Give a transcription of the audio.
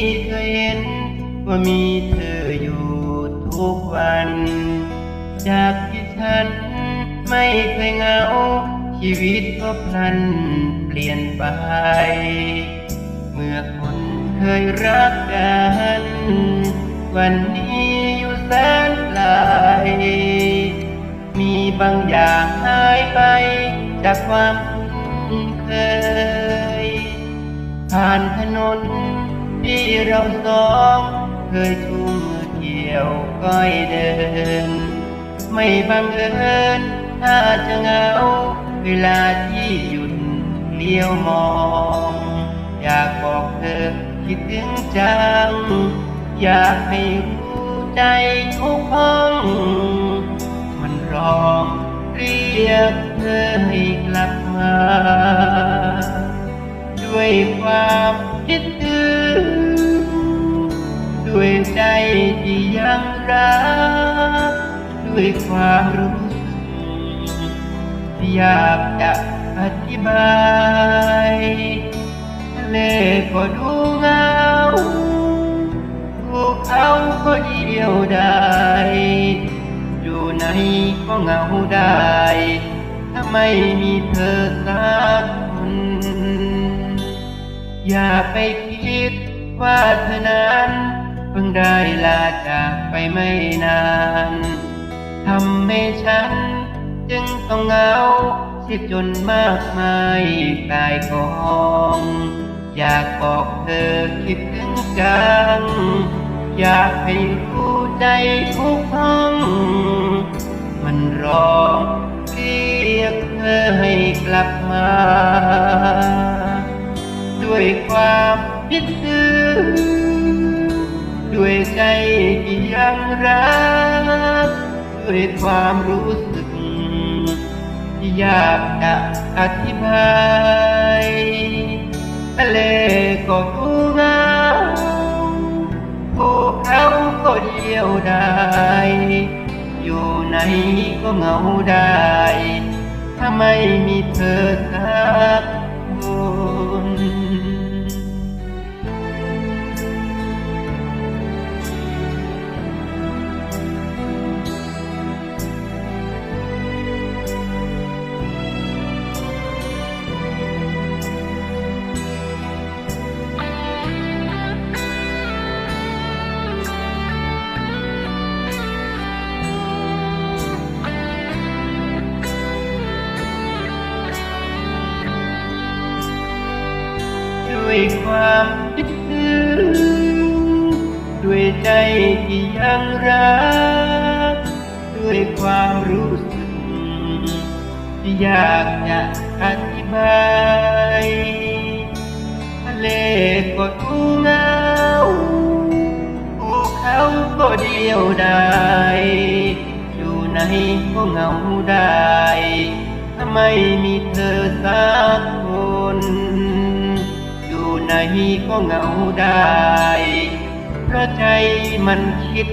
ที่เคยเห็น ว่ามีเธออยู่ทุกวัน จากที่ฉันไม่เคยเหงา ชีวิตก็พลันเปลี่ยนไป เมื่อคนเคยรักกัน วันนี้อยู่แสนไกลมีบางอย่างหายไป จากความคุ้นเคยผ่านถนน ที่เราสองเคยชูมือเกี่ยวก้อยเดิน ไม่บังเอิญถ้าจะเหงา เวลาที่หยุดเลี้ยวมอง อยากบอกเธอคิดถึงจัง อยากให้รู้ใจทุกห้อง มันร้องเรียกเธอให้กลับมา ด้วยความคิดถึง ที่ยังรักด้วยความรู้สึกอยากจะอธิบายทะเลก็ดูเงาภูเขาก็เดียวดายอยู่ไหนก็เหงาได้ถ้าไม่มีเธอสักคนอย่าไปคิดว่าเธอนั้น พิ่งได้ลาจากไปไม่นานทำให้ฉัน จึงต้องเหงาสียจนมากมายกายกอง อยากบอกเธอคิดถึงจัง อยากให้รู้ใจทุกห้อง มันร้องเรียกเธอให้กลับมา ด้วยความคิดถึง ยใจที่ยังรักด้วยความรู้สึกที่อยากจะอธิบายทะเลก็ดูเหงาภูเขาก็เดียวดายอยู่ไหนก็เหงาได้ ถ้าไม่มีเธอสัก ด้วยความคิดถึงด้วยใจที่ยังรัก ด้วยความรู้สึก ที่อยากจะอธิบายทะเลก็ดูเงาภูเขาก็เดียวดายอยู่ไหนก็เหงาได้ถ้าไม่มีเธอสัก ก็เหงาได้ เพราะใจมันคิด